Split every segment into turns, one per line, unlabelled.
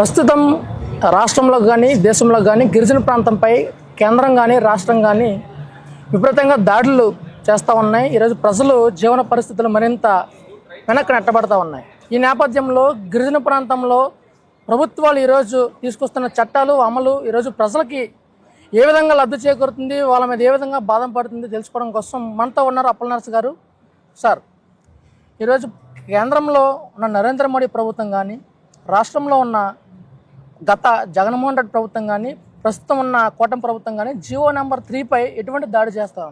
ప్రస్తుతం రాష్ట్రంలో కానీ దేశంలో కానీ గిరిజన ప్రాంతంపై కేంద్రం కానీ రాష్ట్రం కానీ విపరీతంగా దాడులు చేస్తూ ఉన్నాయి. ఈరోజు ప్రజలు జీవన పరిస్థితులు మరింత వెనక్కి నెట్టబడతా ఉన్నాయి. ఈ నేపథ్యంలో గిరిజన ప్రాంతంలో ప్రభుత్వాలు ఈరోజు తీసుకొస్తున్న చట్టాలు అమలు ఈరోజు ప్రజలకి ఏ విధంగా లబ్ధి చేకూరుతుంది వాళ్ళ మీద ఏ విధంగా బాధం పడుతుంది తెలుసుకోవడం కోసం మనతో ఉన్నారు అప్పలనర్స్ గారు. సార్ ఈరోజు కేంద్రంలో ఉన్న నరేంద్ర మోడీ ప్రభుత్వం కానీ రాష్ట్రంలో ఉన్న గత జగన్మోహన్ రెడ్డి ప్రభుత్వం కానీ ప్రస్తుతం ఉన్న కూటమి ప్రభుత్వం కానీ జియో నెంబర్ త్రీపై ఎటువంటి దాడి చేస్తా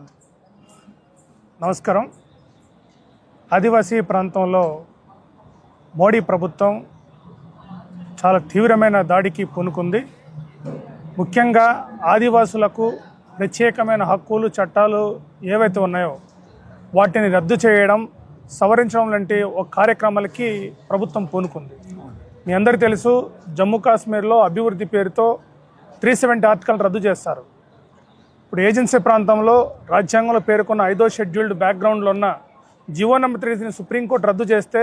నమస్కారం. ఆదివాసీ ప్రాంతంలో మోడీ ప్రభుత్వం చాలా తీవ్రమైన దాడికి పూనుకుంది. ముఖ్యంగా ఆదివాసులకు ప్రత్యేకమైన హక్కులు చట్టాలు ఏవైతే ఉన్నాయో వాటిని రద్దు చేయడం సవరించడం లాంటి ఒక కార్యక్రమాలకి ప్రభుత్వం పూనుకుంది. మీ అందరికీ తెలుసు జమ్మూ కాశ్మీర్లో అభివృద్ధి పేరుతో త్రీ సెవెంటీ ఆర్టికల్ రద్దు చేస్తారు ఇప్పుడు ఏజెన్సీ ప్రాంతంలో రాజ్యాంగంలో పేర్కొన్న ఐదో షెడ్యూల్డ్ బ్యాక్గ్రౌండ్లో ఉన్న జీవో నెంబర్ త్రీని సుప్రీంకోర్టు రద్దు చేస్తే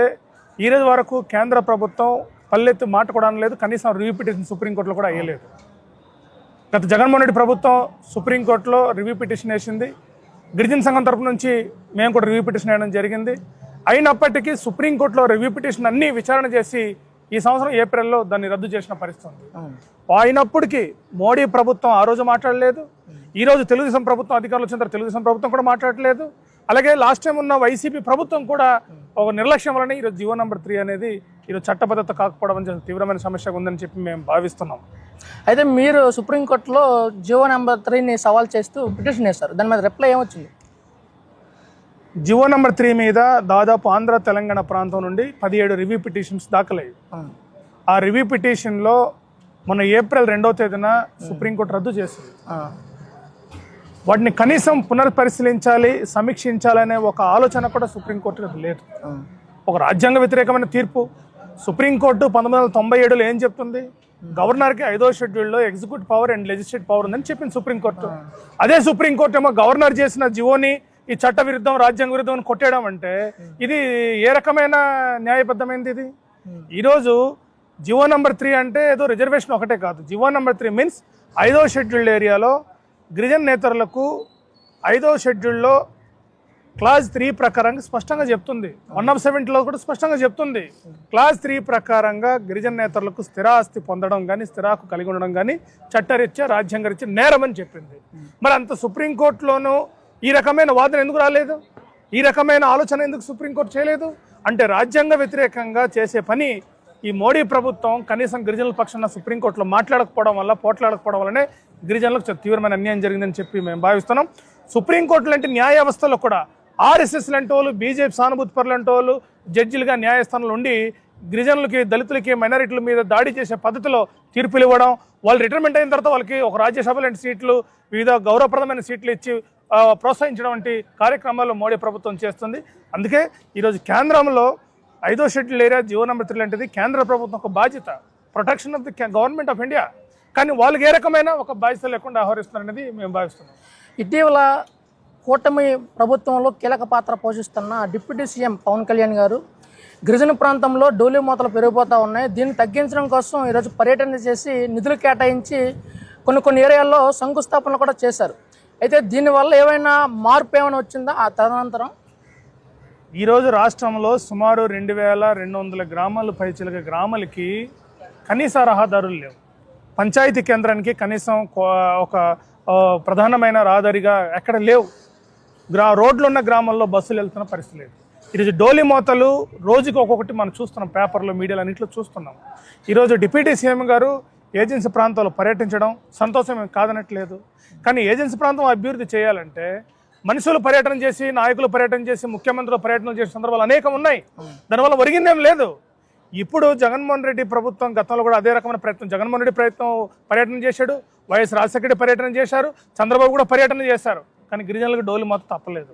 ఈ రోజు వరకు కేంద్ర ప్రభుత్వం పల్లెత్తి మాట కూడా అనలేదు కనీసం రివ్యూ పిటిషన్ సుప్రీంకోర్టులో కూడా వేయలేదు. గత జగన్మోహన్ రెడ్డి ప్రభుత్వం సుప్రీంకోర్టులో రివ్యూ పిటిషన్ వేసింది. గిరిజన సంఘం తరపు నుంచి మేము కూడా రివ్యూ పిటిషన్ వేయడం జరిగింది. అయినప్పటికీ సుప్రీంకోర్టులో రివ్యూ పిటిషన్ అన్ని విచారణ చేసి ఈ సంవత్సరం ఏప్రిల్లో దాన్ని రద్దు చేసిన పరిస్థితి ఉంది. అయినప్పటికీ మోడీ ప్రభుత్వం ఆ రోజు మాట్లాడలేదు. ఈ రోజు తెలుగుదేశం ప్రభుత్వం అధికారులు వచ్చిన తర్వాత తెలుగుదేశం ప్రభుత్వం కూడా మాట్లాడలేదు. అలాగే లాస్ట్ టైం ఉన్న వైసీపీ ప్రభుత్వం కూడా ఒక నిర్లక్ష్యం వలన ఈరోజు జీవో నెంబర్ త్రీ అనేది ఈరోజు చట్టబద్ధత కాకపోవడం తీవ్రమైన సమస్యగా ఉందని చెప్పి మేము భావిస్తున్నాం.
అయితే మీరు సుప్రీంకోర్టులో జియో నెంబర్ త్రీని సవాల్ చేస్తూ పిటిషన్ వేస్తారు దాని మీద రిప్లై ఏమొచ్చింది?
జివో నెంబర్ త్రీ మీద దాదాపు ఆంధ్ర తెలంగాణ ప్రాంతం నుండి పదిహేడు రివ్యూ పిటిషన్స్ దాఖలయ్యాయి. ఆ రివ్యూ పిటిషన్లో మొన్న ఏప్రిల్ రెండవ తేదీన సుప్రీంకోర్టు రద్దు చేసింది. వాటిని కనీసం పునర్పరిశీలించాలి సమీక్షించాలనే ఒక ఆలోచన కూడా సుప్రీంకోర్టు లేదు. ఒక రాజ్యాంగ వ్యతిరేకమైన తీర్పు. సుప్రీంకోర్టు పంతొమ్మిది వందల తొంభై ఏడులో ఏం చెప్తుంది? గవర్నర్కి ఐదో షెడ్యూల్లో executive power and legislative power ఉందని చెప్పింది సుప్రీంకోర్టు. అదే సుప్రీంకోర్టు ఏమో గవర్నర్ చేసిన జివోని ఈ చట్ట విరుద్ధం రాజ్యాంగ విరుద్ధం అని కొట్టేయడం అంటే ఇది ఏ రకమైన న్యాయబద్ధమైనది ఇది? ఈరోజు జివో నెంబర్ త్రీ అంటే ఏదో రిజర్వేషన్ ఒకటే కాదు. జివో నెంబర్ త్రీ మీన్స్ ఐదో షెడ్యూల్డ్ ఏరియాలో గిరిజన నేతరులకు ఐదో షెడ్యూల్లో క్లాస్ త్రీ ప్రకారంగా స్పష్టంగా చెప్తుంది. వన్ ఆఫ్ సెవెంటీలో కూడా స్పష్టంగా చెప్తుంది. క్లాస్ త్రీ ప్రకారంగా గిరిజన నేతలకు స్థిరాస్తి పొందడం కానీ స్థిరాకు కలిగి ఉండడం కానీ చట్టరీత్యా రాజ్యాంగరీత్యా నేరమని చెప్పింది. మరి అంత సుప్రీంకోర్టులోనూ ఈ రకమైన వాదన ఎందుకు రాలేదు? ఈ రకమైన ఆలోచన ఎందుకు సుప్రీంకోర్టు చేయలేదు? అంటే రాజ్యాంగ వ్యతిరేకంగా చేసే పని ఈ మోడీ ప్రభుత్వం కనీసం గిరిజనుల పక్షాన సుప్రీంకోర్టులో మాట్లాడకపోవడం వల్ల పోట్లాడకపోవడం వల్లనే గిరిజనులకు చాలా తీవ్రమైన అన్యాయం జరిగిందని చెప్పి మేము భావిస్తున్నాం. సుప్రీంకోర్టు లాంటి న్యాయ వ్యవస్థలో కూడా ఆర్ఎస్ఎస్ లాంటి వాళ్ళు బీజేపీ సానుభూతి పరులంటి వాళ్ళు జడ్జిలుగా న్యాయస్థానంలో ఉండి గిరిజనులకి దళితులకి మైనారిటీల మీద దాడి చేసే పద్ధతిలో తీర్పులు ఇవ్వడం వాళ్ళు రిటైర్మెంట్ అయిన తర్వాత వాళ్ళకి ఒక రాజ్యసభ లాంటి సీట్లు వివిధ గౌరవప్రదమైన సీట్లు ఇచ్చి ప్రోత్సహించడం వంటి కార్యక్రమాలు మోడీ ప్రభుత్వం చేస్తుంది. అందుకే ఈరోజు కేంద్రంలో ఐదో schedule area GO number three లాంటిది కేంద్ర ప్రభుత్వం ఒక బాధ్యత protection of the government of India. కానీ వాళ్ళకి ఏ రకమైన ఒక బాధ్యత లేకుండా ఆహ్వానిస్తున్నారనేది మేము భావిస్తున్నాం.
ఇటీవల కూటమి ప్రభుత్వంలో కీలక పాత్ర పోషిస్తున్న డిప్యూటీ సీఎం పవన్ కళ్యాణ్ గారు గిరిజన ప్రాంతంలో డోలీ మూతలు పెరిగిపోతూ ఉన్నాయి. దీన్ని తగ్గించడం కోసం ఈరోజు పర్యటన చేసి నిధులు కేటాయించి కొన్ని కొన్ని ఏరియాల్లో శంకుస్థాపనలు కూడా చేశారు. అయితే దీనివల్ల ఏమైనా మార్పు ఏమైనా వచ్చిందా ఆ తదనంతరం?
ఈరోజు రాష్ట్రంలో సుమారు రెండు వేల రెండు వందల గ్రామాలు పైచిలక గ్రామాలకి కనీస రహదారులు లేవు. పంచాయతీ కేంద్రానికి కనీసం కో- ఒక ప్రధానమైన రహదారిగా ఎక్కడ లేవు. గ్రా రోడ్లు ఉన్న గ్రామాల్లో బస్సులు వెళ్తున్న పరిస్థితి లేదు. ఈరోజు డోలి మోతలు రోజుకి ఒక్కొక్కటి మనం చూస్తున్నాం పేపర్లో మీడియాలో అన్నింటిలో చూస్తున్నాం. ఈరోజు డిప్యూటీ సీఎం గారు ఏజెన్సీ ప్రాంతాలు పర్యటించడం సంతోషం కాదనట్లేదు. కానీ ఏజెన్సీ ప్రాంతం అభివృద్ధి చేయాలంటే మనుషులు పర్యటన చేసి నాయకులు పర్యటన చేసి ముఖ్యమంత్రులు పర్యటన చేసే సందర్భాలు అనేకం ఉన్నాయి. దానివల్ల ఒరిగిందేం లేదు. ఇప్పుడు జగన్మోహన్ రెడ్డి ప్రభుత్వం గతంలో కూడా అదే రకమైన ప్రయత్నం జగన్మోహన్ రెడ్డి ప్రయత్నం పర్యటన చేశాడు వైఎస్ రాజశేఖర పర్యటన చేశారు చంద్రబాబు కూడా పర్యటన చేశారు. కానీ గిరిజనులకు డోలు మాత్రం తప్పలేదు.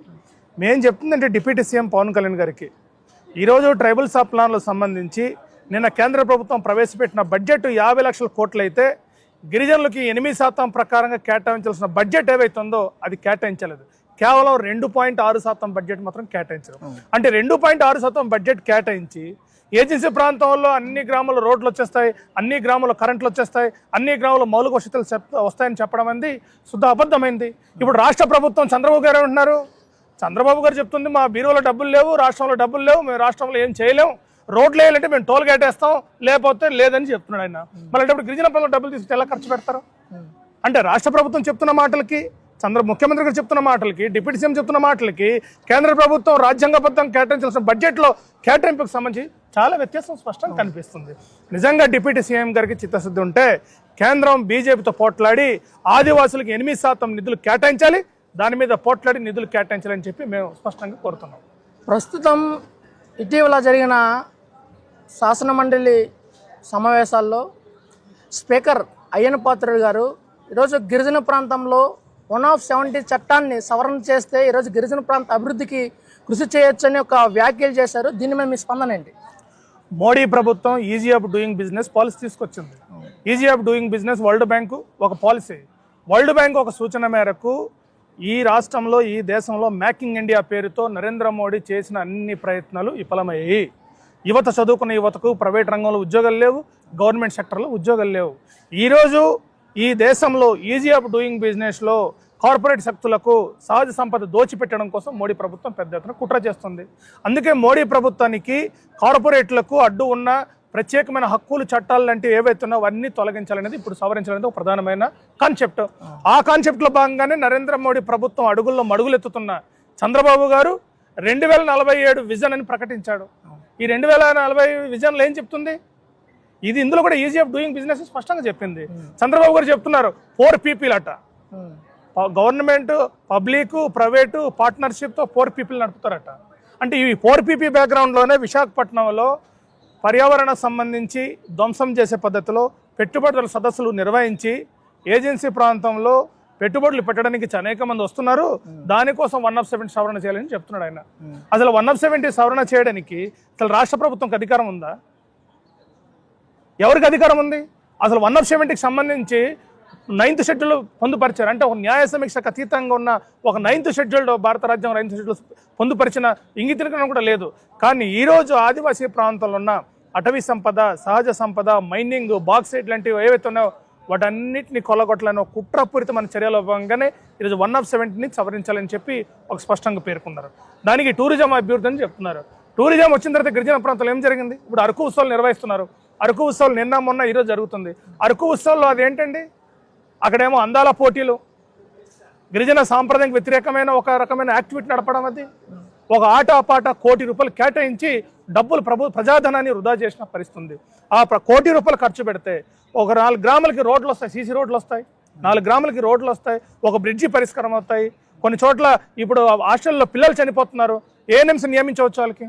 మేం చెప్తుందంటే డిప్యూటీ సీఎం పవన్ కళ్యాణ్ గారికి ఈరోజు ట్రైబల్ సబ్ ప్లాన్లకు సంబంధించి నిన్న కేంద్ర ప్రభుత్వం ప్రవేశపెట్టిన బడ్జెట్ యాభై లక్షల కోట్లు అయితే గిరిజనులకి ఎనిమిది శాతం ప్రకారంగా కేటాయించాల్సిన బడ్జెట్ ఏవైతుందో అది కేటాయించలేదు. కేవలం రెండు పాయింట్ ఆరు శాతం బడ్జెట్ మాత్రం కేటాయించడం అంటే రెండు పాయింట్ ఆరు శాతం బడ్జెట్ కేటాయించి ఏజెన్సీ ప్రాంతంలో అన్ని గ్రామాల్లో రోడ్లు వచ్చేస్తాయి అన్ని గ్రామాల్లో కరెంట్లు వచ్చేస్తాయి అన్ని గ్రామాల్లో మౌలిక వసతులు వస్తాయని చెప్పడం అనేది శుద్ధ అబద్ధమైంది ఇప్పుడు రాష్ట్ర ప్రభుత్వం చంద్రబాబు గారు ఏమంటున్నారు? చంద్రబాబు గారు చెప్తుంది మా బీరోలో డబ్బులు లేవు రాష్ట్రంలో డబ్బులు లేవు మేము రాష్ట్రంలో ఏం చేయలేము రోడ్లు వేయాలంటే మేము టోల్ గేట్ వేస్తాం లేకపోతే లేదని చెప్తున్నాడు ఆయన. మళ్ళీ అప్పుడు గిరిజన ప్రాంతంలో డబ్బులు తీసుకుంటే ఎలా ఖర్చు పెడతారు? అంటే రాష్ట్ర ప్రభుత్వం చెప్తున్న మాటలకి చంద్ర ముఖ్యమంత్రి గారు చెప్తున్న మాటలకి డిప్యూటీ సీఎం చెప్తున్న మాటలకి కేంద్ర ప్రభుత్వం రాజ్యాంగబద్ధం కేటాయించాల్సిన బడ్జెట్లో కేటాయింపుకు సంబంధించి చాలా వ్యత్యాసం స్పష్టంగా కనిపిస్తుంది. నిజంగా డిప్యూటీ సీఎం గారికి చిత్తశుద్ధి ఉంటే కేంద్రం బీజేపీతో పోట్లాడి ఆదివాసులకు ఎనిమిది శాతం నిధులు కేటాయించాలి దాని మీద పోట్లాడి నిధులు కేటాయించాలని చెప్పి మేము స్పష్టంగా కోరుతున్నాం.
ప్రస్తుతం ఇటీవల జరిగిన శాసన మండలి సమావేశాల్లో స్పీకర్ అయ్యన పాత్రుడు గారు ఈరోజు గిరిజన ప్రాంతంలో వన్ ఆఫ్ సెవెంటీ చట్టాన్ని సవరణ చేస్తే ఈరోజు గిరిజన ప్రాంత అభివృద్ధికి కృషి చేయొచ్చని ఒక వ్యాఖ్యలు చేశారు. దీని మీద మీ స్పందన ఏంటి?
మోడీ ప్రభుత్వం easy of doing business policy తీసుకొచ్చింది. Easy of doing business world bank ఒక పాలసీ. వరల్డ్ బ్యాంక్ ఒక సూచన మేరకు ఈ రాష్ట్రంలో ఈ దేశంలో మేకింగ్ ఇండియా పేరుతో నరేంద్ర మోడీ చేసిన అన్ని ప్రయత్నాలు విఫలమయ్యాయి. యువత చదువుకున్న యువతకు ప్రైవేట్ రంగంలో ఉద్యోగాలు లేవు గవర్నమెంట్ సెక్టర్లో ఉద్యోగాలు లేవు. ఈరోజు ఈ దేశంలో ఈజీ ఆఫ్ డూయింగ్ బిజినెస్లో కార్పొరేట్ శక్తులకు సహజ సంపద దోచిపెట్టడం కోసం మోడీ ప్రభుత్వం పెద్ద ఎత్తున కుట్ర చేస్తుంది. అందుకే మోడీ ప్రభుత్వానికి కార్పొరేట్లకు అడ్డు ఉన్న ప్రత్యేకమైన హక్కులు చట్టాలు లాంటివి ఏవైతే ఉన్నాయో అవన్నీ తొలగించాలనేది ఇప్పుడు సవరించాలనేది ఒక ప్రధానమైన కాన్సెప్ట్ ఆ కాన్సెప్ట్లో భాగంగానే నరేంద్ర మోడీ ప్రభుత్వం అడుగుల్లో మడుగులెత్తుతున్న చంద్రబాబు గారు రెండు వేల నలభై ఏడు విజన్ అని ప్రకటించాడు. ఈ రెండు వేల నలభై విజన్లో ఏం చెప్తుంది? ఇది ఇందులో కూడా ఈజీ ఆఫ్ డూయింగ్ బిజినెస్ స్పష్టంగా చెప్పింది. చంద్రబాబు గారు చెప్తున్నారు ఫోర్ పీపుల్ అట. గవర్నమెంట్ పబ్లిక్ ప్రైవేటు పార్ట్నర్షిప్తో ఫోర్ పీపుల్ నడుపుతారట. అంటే ఈ ఫోర్ పీపీ బ్యాక్గ్రౌండ్లోనే విశాఖపట్నంలో పర్యావరణ సంబంధించి ధ్వంసం చేసే పద్ధతిలో పెట్టుబడుల సదస్సులు నిర్వహించి ఏజెన్సీ ప్రాంతంలో పెట్టుబడులు పెట్టడానికి అనేక మంది వస్తున్నారు. దానికోసం వన్ ఆఫ్ సెవెంటీ సవరణ చేయాలని చెప్తున్నాడు ఆయన. అసలు వన్ ఆఫ్ సెవెంటీ సవరణ చేయడానికి అసలు రాష్ట్ర ప్రభుత్వంకి అధికారం ఉందా? ఎవరికి అధికారం ఉంది? అసలు వన్ ఆఫ్ సెవెంటీకి సంబంధించి నైన్త్ షెడ్యూల్ పొందుపరిచారు. అంటే ఒక న్యాయ సమీక్షకు అతీతంగా ఉన్న ఒక నైన్త్ షెడ్యూల్ భారత రాజ్యాంగం నైన్త్ షెడ్యూల్ పొందుపరిచిన ఇంగితనం కూడా లేదు. కానీ ఈ రోజు ఆదివాసీ ప్రాంతంలో ఉన్న అటవీ సంపద సహజ సంపద మైనింగ్ బాక్సైట్ లాంటివి ఏవైతే ఉన్నాయో వాటన్నిటిని కొల్లగొట్టాలని ఒక కుట్రపూరితమైన చర్యలో భాగంగానే ఈరోజు వన్ ఆఫ్ సెవెంటీని సవరించాలని చెప్పి ఒక స్పష్టంగా పేర్కొన్నారు. దానికి టూరిజం అభివృద్ధి అని చెప్తున్నారు. టూరిజం వచ్చిన తర్వాత గిరిజన ప్రాంతాలు ఏం జరిగింది? ఇప్పుడు అరకు ఉత్సవాలు నిర్వహిస్తున్నారు. అరకు ఉత్సవాలు నిన్న మొన్న ఈరోజు జరుగుతుంది. అరకు ఉత్సవాల్లో అదేంటండి అక్కడేమో అందాల పోటీలు. గిరిజన సాంప్రదాయానికి వ్యతిరేకమైన ఒక రకమైన యాక్టివిటీ నడపడం అది. ఒక ఆట పాట కోటి రూపాయలు కేటాయించి డబ్బులు ప్రభు ప్రజాధనాన్ని వృధా చేసిన పరిస్థితి ఆ ప్ర- కోటి రూపాయలు ఖర్చు పెడితే ఒక నాలుగు గ్రాములకి రోడ్లు వస్తాయి సీసీ రోడ్లు వస్తాయి. నాలుగు గ్రాములకి రోడ్లు వస్తాయి ఒక బ్రిడ్జి పరిష్కారం అవుతాయి. కొన్ని చోట్ల ఇప్పుడు హాస్టల్లో పిల్లలు చనిపోతున్నారు. ఏఎన్ఎంస్ నియమించవచ్చు వాళ్ళకి?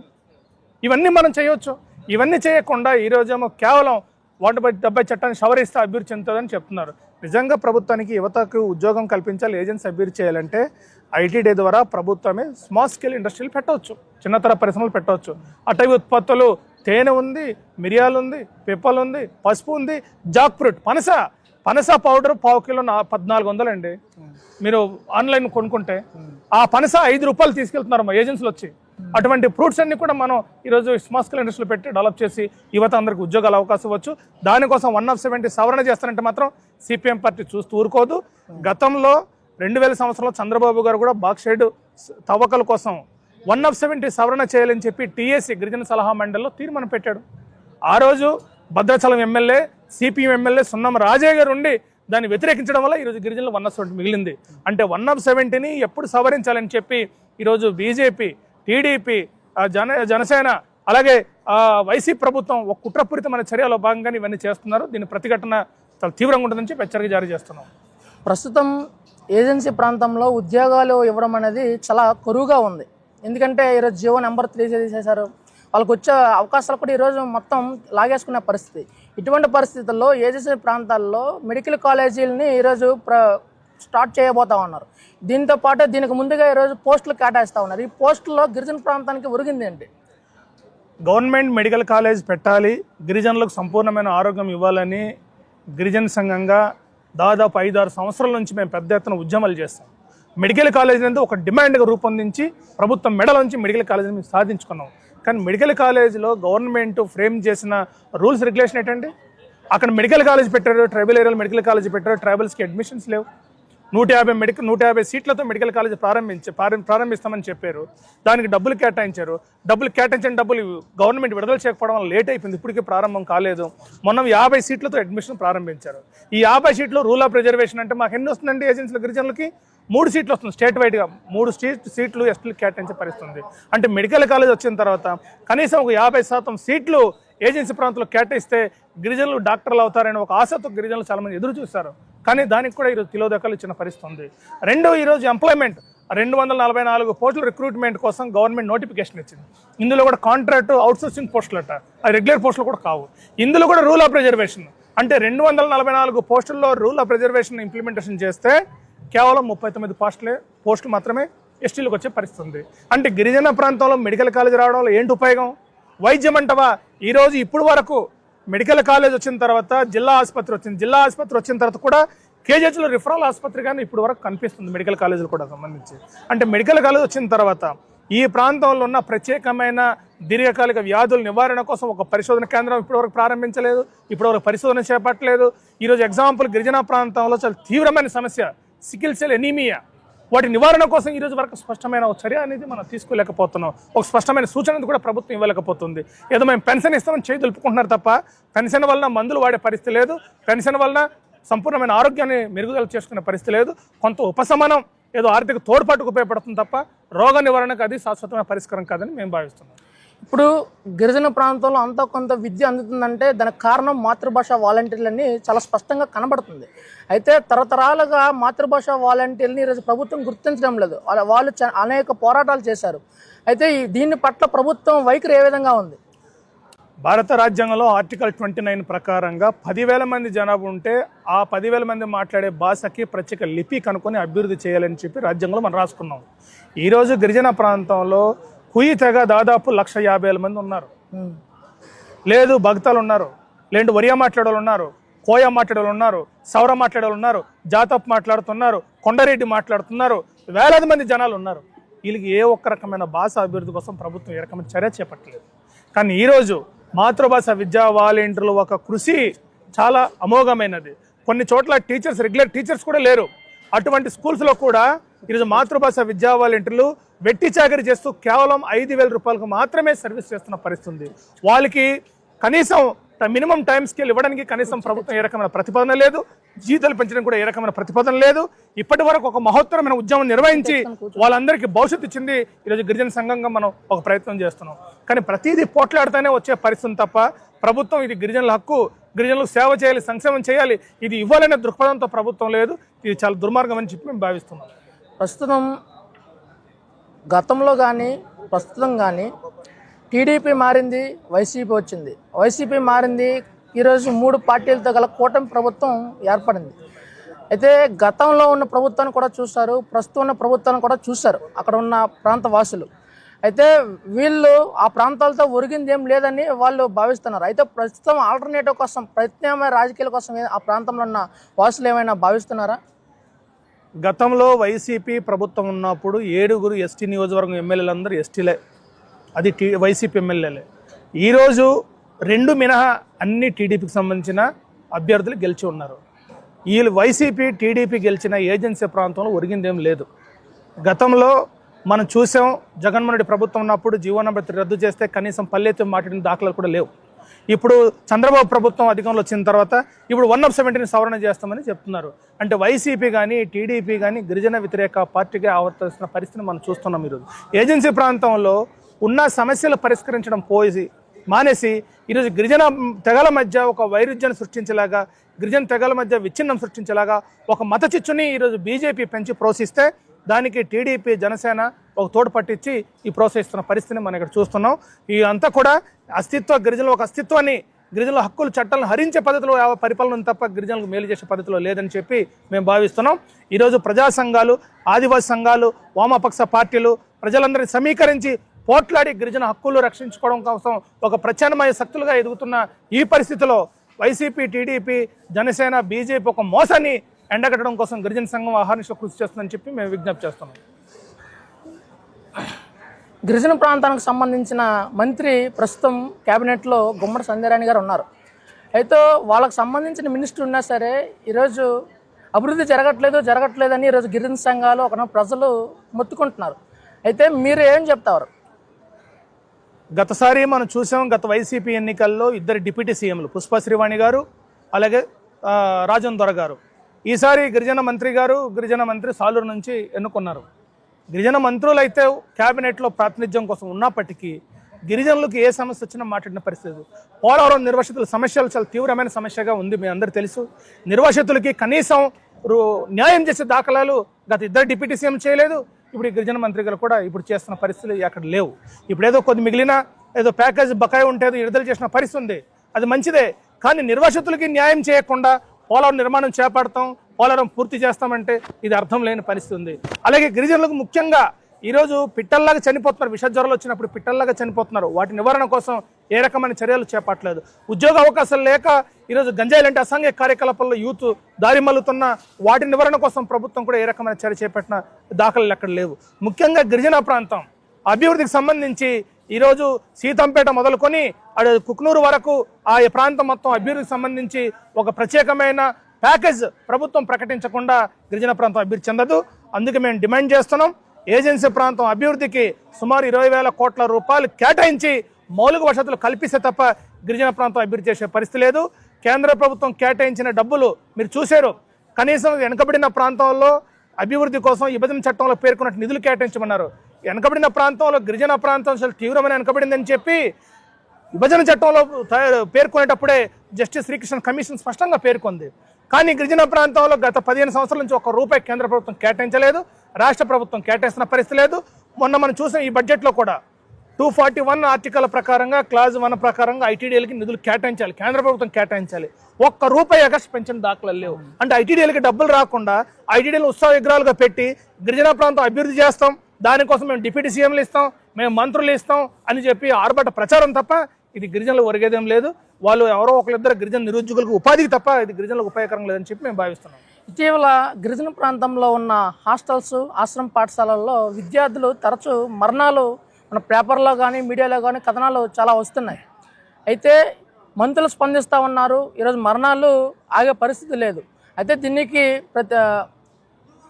ఇవన్నీ మనం చేయవచ్చు ఇవన్నీ చేయకుండా ఈరోజేమో కేవలం వన్ బై డెబ్బై చట్టాన్ని సవరిస్తే అభివృద్ధి చెందుతుందని చెప్తున్నారు. నిజంగా ప్రభుత్వానికి యువతకు ఉద్యోగం కల్పించాలి ఏజెన్సీ అభివృద్ధి చేయాలంటే ఐటీడీ ద్వారా ప్రభుత్వమే స్మాల్ స్కేల్ ఇండస్ట్రీలు పెట్టవచ్చు. చిన్నతర పరిశ్రమలు పెట్టవచ్చు. అటవీ ఉత్పత్తులు తేనె ఉంది మిరియాలు ఉంది పిప్పలు ఉంది పసుపు ఉంది జాక్ ఫ్రూట్. పనస పనస పౌడర్ పావు కిలో నా పద్నాలుగు వందలండి. మీరు ఆన్లైన్ కొనుక్కుంటే ఆ పనస ఐదు రూపాయలు తీసుకెళ్తున్నారు మా ఏజెన్సీలు వచ్చి అటువంటి ఫ్రూట్స్ అన్ని కూడా మనం ఈరోజు స్మాస్కల్ ఇండస్ట్రీలో పెట్టి డెవలప్ చేసి యువత అందరికి ఉద్యోగాల అవకాశం ఇవ్వచ్చు. దానికోసం వన్ ఆఫ్ సెవెంటీ సవరణ చేస్తారంటే మాత్రం సిపిఎం పార్టీ చూస్తూ ఊరుకోదు. గతంలో రెండు వేల సంవత్సరంలో చంద్రబాబు గారు కూడా బాక్సైడ్ తవ్వకల కోసం వన్ ఆఫ్ సెవెంటీ సవరణ చేయాలని చెప్పి టీఎస్సీ గిరిజన సలహా మండలిలో తీర్మానం పెట్టాడు. ఆ రోజు భద్రాచలం ఎమ్మెల్యే సిపిఎం ఎమ్మెల్యే సున్నం రాజయ్య గారు ఉండి దాన్ని వ్యతిరేకించడం వల్ల ఈరోజు గిరిజనులు వన్ ఆఫ్ సెవెంటీ మిగిలింది. అంటే వన్ ఆఫ్ సెవెంటీని ఎప్పుడు సవరించాలని చెప్పి ఈరోజు బీజేపీ టీడీపీ జన జనసేన అలాగే వైసీ ప్రభుత్వం ఒక కుట్రపూరితమైన చర్యలో భాగంగానే ఇవన్నీ చేస్తున్నారు. దీని ప్రతిఘటన చాలా తీవ్రంగా ఉంటుందని చెప్పి హెచ్చరిక జారీ చేస్తున్నాం.
ప్రస్తుతం ఏజెన్సీ ప్రాంతంలో ఉద్యోగాలు ఇవ్వడం అనేది చాలా కరువుగా ఉంది. ఎందుకంటే ఈరోజు జియో నెంబర్ త్రీ చేసేసారు వాళ్ళకి వచ్చే అవకాశాలు కూడా ఈరోజు మొత్తం లాగేసుకునే పరిస్థితి. ఇటువంటి పరిస్థితుల్లో ఏజెన్సీ ప్రాంతాల్లో మెడికల్ కాలేజీలని ఈరోజు ప్ర స్టార్ట్ చేయబోతా ఉన్నారు. దీంతో పాటు దీనికి ముందుగా ఈరోజు పోస్టులు కేటాయిస్తూ ఉన్నారు. ఈ పోస్టుల్లో గిరిజన ప్రాంతానికి ఒరిగింది ఏంటి?
గవర్నమెంట్ మెడికల్ కాలేజ్ పెట్టాలి గిరిజనులకు సంపూర్ణమైన ఆరోగ్యం ఇవ్వాలని గిరిజన సంఘంగా దాదాపు ఐదు ఆరు సంవత్సరాల నుంచి మేము పెద్ద ఎత్తున ఉద్యమాలు చేస్తాం. మెడికల్ కాలేజ్ అనేది ఒక డిమాండ్గా రూపొందించి ప్రభుత్వం మెడలోంచి నుంచి మెడికల్ కాలేజీని మేము సాధించుకున్నాం. కానీ మెడికల్ కాలేజీలో గవర్నమెంట్ ఫ్రేమ్ చేసిన రూల్స్ రెగ్యులేషన్ ఏంటండి? అక్కడ మెడికల్ కాలేజ్ పెట్టారు ట్రైబల్ ఏరియాలో మెడికల్ కాలేజ్ పెట్టారు ట్రైబల్స్కి అడ్మిషన్స్ లేవు. నూట యాభై మెడికల్ నూట యాభై సీట్లతో మెడికల్ కాలేజ్ ప్రారంభించి ప్రారంభిస్తామని చెప్పారు. దానికి డబ్బులు కేటాయించారు. డబ్బులు కేటాయించిన డబ్బులు గవర్నమెంట్ విడుదల చేయకపోవడం వల్ల లేట్ అయిపోయింది. ఇప్పటికీ ప్రారంభం కాలేదు. మొన్న యాభై సీట్లతో అడ్మిషన్ ప్రారంభించారు. ఈ యాభై సీట్లు రూల్ ఆఫ్ రిజర్వేషన్ అంటే మాకు ఎన్ని వస్తుందండి ఏజెన్సీల గిరిజనులకి? మూడు సీట్లు వస్తుంది స్టేట్ వైడ్గా మూడు సీట్ సీట్లు ఎస్టీలు కేటాయించే పరిస్థితి ఉంది అంటే మెడికల్ కాలేజ్ వచ్చిన తర్వాత కనీసం ఒక యాభై శాతం సీట్లు ఏజెన్సీ ప్రాంతంలో కేటాయిస్తే గిరిజనులు డాక్టర్లు అవుతారని ఒక ఆశతో గిరిజనులు చాలామంది ఎదురు చూస్తారు కానీ దానికి కూడా ఈరోజు తిలోదకాలు ఇచ్చిన పరిస్థితి ఉంది. రెండు ఈరోజు ఎంప్లాయ్మెంట్. రెండు వందల నలభై నాలుగు పోస్టుల రిక్రూట్మెంట్ కోసం గవర్నమెంట్ నోటిఫికేషన్ ఇచ్చింది. ఇందులో కూడా కాంట్రాక్ట్ అవుట్సోర్సింగ్ పోస్టులు అట. అది రెగ్యులర్ పోస్టులు కూడా కావు. ఇందులో కూడా రూల్ ఆఫ్ రిజర్వేషన్. అంటే రెండు వందల నలభై నాలుగు పోస్టుల్లో రూల్ ఆఫ్ రిజర్వేషన్ ఇంప్లిమెంటేషన్ చేస్తే కేవలం ముప్పై తొమ్మిది పోస్టులే పోస్టులు మాత్రమే ఎస్టీలకు వచ్చే పరిస్థితి ఉంది అంటే గిరిజన ప్రాంతంలో మెడికల్ కాలేజ్ రావడం వల్ల ఏంటి ఉపయోగం? వైద్యం అంటవా? ఈరోజు ఇప్పుడు వరకు మెడికల్ కాలేజ్ వచ్చిన తర్వాత జిల్లా ఆసుపత్రి వచ్చింది. జిల్లా ఆసుపత్రి వచ్చిన తర్వాత కూడా కేజీహెచ్లో రిఫరల్ ఆసుపత్రి కానీ ఇప్పుడు వరకు కనిపిస్తుంది మెడికల్ కాలేజీలు కూడా సంబంధించి. అంటే మెడికల్ కాలేజ్ వచ్చిన తర్వాత ఈ ప్రాంతంలో ఉన్న ప్రత్యేకమైన దీర్ఘకాలిక వ్యాధుల నివారణ కోసం ఒక పరిశోధన కేంద్రం ఇప్పటివరకు ప్రారంభించలేదు ఇప్పటివరకు పరిశోధన చేపట్టలేదు. ఈరోజు ఎగ్జాంపుల్ గిరిజన ప్రాంతంలో చాలా తీవ్రమైన సమస్య. Sickle cell anaemia. వాటి నివారణ కోసం ఈ రోజు వరకు స్పష్టమైన ఒక చర్య అనేది మనం తీసుకోలేకపోతున్నాం. ఒక స్పష్టమైన సూచన కూడా ప్రభుత్వం ఇవ్వలేకపోతుంది. ఏదో మేము పెన్షన్ ఇస్తామని చేయి తెలుపుకుంటున్నారు తప్ప పెన్షన్ వలన మందులు వాడే పరిస్థితి లేదు. పెన్షన్ వలన సంపూర్ణమైన ఆరోగ్యాన్ని మెరుగుదల చేసుకునే పరిస్థితి లేదు. కొంత ఉపశమనం ఏదో ఆర్థిక తోడ్పాటుకు ఉపయోగపడుతుంది తప్ప రోగ నివారణకు అది శాశ్వతమైన పరిష్కారం కాదని మేము భావిస్తున్నాం.
ఇప్పుడు గిరిజన ప్రాంతంలో అంత కొంత విద్య అందుతుందంటే దానికి కారణం మాతృభాష వాలంటీర్లని చాలా స్పష్టంగా కనబడుతుంది. అయితే తరతరాలుగా మాతృభాష వాలంటీర్ని ఈరోజు ప్రభుత్వం గుర్తించడం లేదు. వాళ్ళ- వాళ్ళు అనేక పోరాటాలు చేశారు. అయితే ఈ దీని పట్ల ప్రభుత్వం వైఖరి ఏ విధంగా ఉంది?
భారత రాజ్యాంగంలో ఆర్టికల్ ట్వంటీ నైన్ ప్రకారంగా పదివేల మంది జనాభా ఉంటే ఆ పదివేల మంది మాట్లాడే భాషకి ప్రత్యేక లిపి కనుక్కొని అభివృద్ధి చేయాలని చెప్పి రాజ్యాంగంలో మనం రాసుకున్నాం. ఈరోజు గిరిజన ప్రాంతంలో కుయి తెగ దాదాపు లక్ష యాభై వేల మంది ఉన్నారు. లేదు భక్తాలు ఉన్నారు. లేదంటే ఒరియా మాట్లాడే వాళ్ళు ఉన్నారు కోయ మాట్లాడే వాళ్ళు ఉన్నారు సౌర మాట్లాడే వాళ్ళు ఉన్నారు జాతప్ మాట్లాడుతున్నారు కొండరెడ్డి మాట్లాడుతున్నారు వేలాది మంది జనాలు ఉన్నారు. వీళ్ళకి ఏ ఒక్క రకమైన భాష అభివృద్ధి కోసం ప్రభుత్వం ఏ రకమైన చర్య చేపట్టలేదు. కానీ ఈరోజు మాతృభాష విద్యా వాలంటీర్లు ఒక కృషి చాలా అమోఘమైనది. కొన్ని చోట్ల టీచర్స్ రెగ్యులర్ టీచర్స్ కూడా లేరు. అటువంటి స్కూల్స్లో కూడా ఈరోజు మాతృభాష విద్యా వాలంటీర్లు వెట్టి చాకరి చేస్తూ కేవలం ఐదు వేల రూపాయలకు మాత్రమే సర్వీస్ చేస్తున్న పరిస్థితి ఉంది వాళ్ళకి కనీసం మినిమం టైం స్కేల్ ఇవ్వడానికి కనీసం ప్రభుత్వం ఏ రకమైన ప్రతిపాదన లేదు. జీతాలు పెంచడం కూడా ఏ రకమైన ప్రతిపాదన లేదు. ఇప్పటి వరకు ఒక మహోత్తరమైన ఉద్యమం నిర్వహించి వాళ్ళందరికీ భవిష్యత్తు ఇచ్చింది ఈరోజు గిరిజన సంఘంగా మనం ఒక ప్రయత్నం చేస్తున్నాం. కానీ ప్రతిదీ పోట్లాడితేనే వచ్చే పరిస్థితి తప్ప ప్రభుత్వం ఇది గిరిజనుల హక్కు గిరిజనులకు సేవ చేయాలి సంక్షేమం చేయాలి ఇది ఇవ్వాలనే దృక్పథంతో ప్రభుత్వం లేదు. ఇది చాలా దుర్మార్గం అని చెప్పి మేము భావిస్తున్నాం.
ప్రస్తుతం గతంలో కానీ ప్రస్తుతం కానీ టీడీపీ మారింది వైసీపీ వచ్చింది. వైసీపీ మారింది ఈరోజు మూడు పార్టీలతో గల కూటమి ప్రభుత్వం ఏర్పడింది. అయితే గతంలో ఉన్న ప్రభుత్వాన్ని కూడా చూస్తారు ప్రస్తుతం ఉన్న ప్రభుత్వాన్ని కూడా చూస్తారు అక్కడ ఉన్న ప్రాంత వాసులు. అయితే వీళ్ళు ఆ ప్రాంతాలతో ఒరిగింది ఏం లేదని వాళ్ళు భావిస్తున్నారు. అయితే ప్రస్తుతం ఆల్టర్నేటివ్ కోసం ప్రత్యామ్నాయ రాజకీయాల కోసం ఏ- ఆ ప్రాంతంలో ఉన్న వాసులు ఏమైనా భావిస్తున్నారా?
గతంలో వైసీపీ ప్రభుత్వం ఉన్నప్పుడు ఏడుగురు ఎస్టీ నియోజకవర్గం ఎమ్మెల్యేలందరూ ఎస్టీలే. అది టీ వైసీపీ ఎమ్మెల్యేలే. ఈరోజు రెండు మినహా అన్ని టీడీపీకి సంబంధించిన అభ్యర్థులు గెలిచి ఉన్నారు. వీళ్ళు వైసీపీ టీడీపీ గెలిచిన ఏజెన్సీ ప్రాంతంలో ఒరిగిందేం లేదు. గతంలో మనం చూసాం జగన్మోహన్ రెడ్డి ప్రభుత్వం ఉన్నప్పుడు జీవో నెంబర్ రద్దు చేస్తే కనీసం పల్లెత్తి మాట్లాడిన దాఖలాలు కూడా లేవు. ఇప్పుడు చంద్రబాబు ప్రభుత్వం అధికారంలో వచ్చిన తర్వాత ఇప్పుడు వన్ ఆఫ్ సెవెంటీని సవరణ చేస్తామని చెప్తున్నారు. అంటే వైసీపీ కానీ టీడీపీ కానీ గిరిజన వ్యతిరేక పార్టీగా ఆవర్తిస్తున్న పరిస్థితిని మనం చూస్తున్నాం ఈరోజు. ఏజెన్సీ ప్రాంతంలో ఉన్న సమస్యలు పరిష్కరించడం పోయి మానేసి ఈరోజు గిరిజన తెగల మధ్య ఒక వైరుధ్యాన్ని సృష్టించేలాగా గిరిజన తెగల మధ్య విచ్ఛిన్నం సృష్టించేలాగా ఒక మత చిచ్చుని ఈరోజు బీజేపీ పెంచి ప్రోత్సహిస్తే దానికి టీడీపీ జనసేన ఒక తోడు పట్టించి ఈ ప్రోత్సహిస్తున్న పరిస్థితిని మనం ఇక్కడ చూస్తున్నాం. ఈ అంతా కూడా అస్తిత్వ గిరిజనుల ఒక అస్తిత్వాన్ని గిరిజనుల హక్కులు చట్టాలను హరించే పద్ధతిలో పరిపాలన తప్ప గిరిజనులకు మేలు చేసే పద్ధతిలో లేదని చెప్పి మేము భావిస్తున్నాం. ఈరోజు ప్రజా సంఘాలు ఆదివాసీ సంఘాలు వామపక్ష పార్టీలు ప్రజలందరినీ సమీకరించి పోట్లాడి గిరిజన హక్కులు రక్షించుకోవడం కోసం ఒక ప్రచారమయ శక్తులుగా ఎదుగుతున్న ఈ పరిస్థితిలో వైసీపీ టీడీపీ జనసేన బీజేపీ ఒక మోసాన్ని ఎండగట్టడం కోసం గిరిజన సంఘం ఆహర్నిశ కృషి చేస్తుందని చెప్పి మేము విజ్ఞప్తి చేస్తున్నాం.
గిరిజన ప్రాంతానికి సంబంధించిన మంత్రి ప్రస్తుతం కేబినెట్లో గుమ్మడి సంధ్యారాణి గారు ఉన్నారు. అయితే వాళ్ళకి సంబంధించిన మినిస్టర్ ఉన్నా సరే ఈరోజు అభివృద్ధి జరగట్లేదు జరగట్లేదని ఈరోజు గిరిజన సంఘాలు ఒక ప్రజలు మొత్తుకుంటున్నారు. అయితే మీరు ఏం చెప్తారు?
గతసారి మనం చూసాం గత వైసీపీ ఎన్నికల్లో ఇద్దరు డిప్యూటీ సీఎంలు పుష్ప శ్రీవాణి గారు అలాగే రాజన్ దొర గారు. ఈసారి గిరిజన మంత్రి గారు గిరిజన మంత్రి సాలూరు నుంచి ఎన్నుకున్నారు. గిరిజన మంత్రులు అయితే క్యాబినెట్లో ప్రాతినిధ్యం కోసం ఉన్నప్పటికీ గిరిజనులకు ఏ సమస్య వచ్చినా మాట్లాడిన పరిస్థితి పోలవరం నిర్వాసితుల సమస్యలు చాలా తీవ్రమైన సమస్యగా ఉంది మీ అందరు తెలుసు. నిర్వాసితులకి కనీసం న్యాయం చేసే దాఖలాలు గత ఇద్దరు డిప్యూటీ సీఎం చేయలేదు. ఇప్పుడు ఈ గిరిజన మంత్రి గారు కూడా ఇప్పుడు చేస్తున్న పరిస్థితులు అక్కడ లేవు. ఇప్పుడు ఏదో కొద్ది మిగిలిన ఏదో ప్యాకేజ్ బకాయి ఉంటే ఏదో విడుదల చేసిన పరిస్థితి ఉంది. అది మంచిదే. కానీ నిర్వాసితులకి న్యాయం చేయకుండా పోలవరం నిర్మాణం చేపడతాం పోలవరం పూర్తి చేస్తామంటే ఇది అర్థం లేని పరిస్థితి ఉంది. అలాగే గిరిజనులకు ముఖ్యంగా ఈరోజు పిట్టల్లాగా చనిపోతున్నారు విష జ్వరాలు వచ్చినప్పుడు పిట్టల్లాగా చనిపోతున్నారు. వాటి నివారణ కోసం ఏ రకమైన చర్యలు చేపట్టలేదు. ఉద్యోగ అవకాశాలు లేక ఈరోజు గంజాయి లాంటి అసాంఘిక కార్యకలాపాల్లో యూత్ దారి మల్లుతున్న వాటి నివారణ కోసం ప్రభుత్వం కూడా ఏ రకమైన చర్య చేపట్టిన దాఖలు ఎక్కడ లేవు. ముఖ్యంగా గిరిజన ప్రాంతం అభివృద్ధికి సంబంధించి ఈరోజు సీతంపేట మొదలుకొని అటు కుక్నూరు వరకు ఆ ప్రాంతం మొత్తం అభివృద్ధికి సంబంధించి ఒక ప్రత్యేకమైన ప్యాకేజ్ ప్రభుత్వం ప్రకటించకుండా గిరిజన ప్రాంతం అభివృద్ధి చెందదు. అందుకే మేము డిమాండ్ చేస్తున్నాం. ఏజెన్సీ ప్రాంతం అభివృద్ధికి సుమారు ఇరవై వేల కోట్ల రూపాయలు కేటాయించి మౌలిక వసతులు కల్పిస్తే తప్ప గిరిజన ప్రాంతం అభివృద్ధి చేసే పరిస్థితి లేదు. కేంద్ర ప్రభుత్వం కేటాయించిన డబ్బులు మీరు చూశారు. కనీసం వెనుకబడిన ప్రాంతంలో అభివృద్ధి కోసం విభజన చట్టంలో పేర్కొన్న నిధులు కేటాయించమన్నారు. వెనకబడిన ప్రాంతంలో గిరిజన ప్రాంతం అసలు తీవ్రమైన వెనకబడిందని చెప్పి విభజన చట్టంలో తయారు పేర్కొనేటప్పుడే జస్టిస్ శ్రీకృష్ణ కమిషన్ స్పష్టంగా పేర్కొంది. కానీ గిరిజన ప్రాంతంలో గత పదిహేను సంవత్సరాల నుంచి ఒక రూపాయి కేంద్ర ప్రభుత్వం కేటాయించలేదు రాష్ట్ర ప్రభుత్వం కేటాయిస్తున్న పరిస్థితి లేదు. మొన్న మనం చూసిన ఈ బడ్జెట్లో కూడా టూ ఫార్టీ వన్ ఆర్టికల్ ప్రకారంగా క్లాజ్ వన్ ప్రకారంగా ఐటీడీఎల్కి నిధులు కేటాయించాలి కేంద్ర ప్రభుత్వం కేటాయించాలి. ఒక్క రూపాయి ఆగస్టు పెన్షన్ దాఖలు లేవు. అంటే ఐటీడీఎల్కి డబ్బులు రాకుండా ఐటీడీఎల్ ఉత్సవ విగ్రహాలుగా పెట్టి గిరిజన ప్రాంతం అభివృద్ధి చేస్తాం. దానికోసం మేము డిప్యూటీ సీఎంలు ఇస్తాం మేము మంత్రులు ఇస్తాం అని చెప్పి ఆర్భట ప్రచారం తప్ప ఇది గిరిజనులు ఒరిగేదేం లేదు. వాళ్ళు ఎవరో ఒకరిద్దరు గిరిజన నిరుద్యోగులకు ఉపాధికి తప్ప ఇది గిరిజనులకు ఉపయోగకరం లేదని చెప్పి మేము భావిస్తున్నాం.
ఇటీవల గిరిజన ప్రాంతంలో ఉన్న హాస్టల్స్ ఆశ్రమ పాఠశాలల్లో విద్యార్థులు తరచూ మరణాలు మన పేపర్లో కానీ మీడియాలో కానీ కథనాలు చాలా వస్తున్నాయి. అయితే మంత్రులు స్పందిస్తూ ఉన్నారు ఈరోజు మరణాలు ఆగే పరిస్థితి లేదు. అయితే దీనికి ప్రతి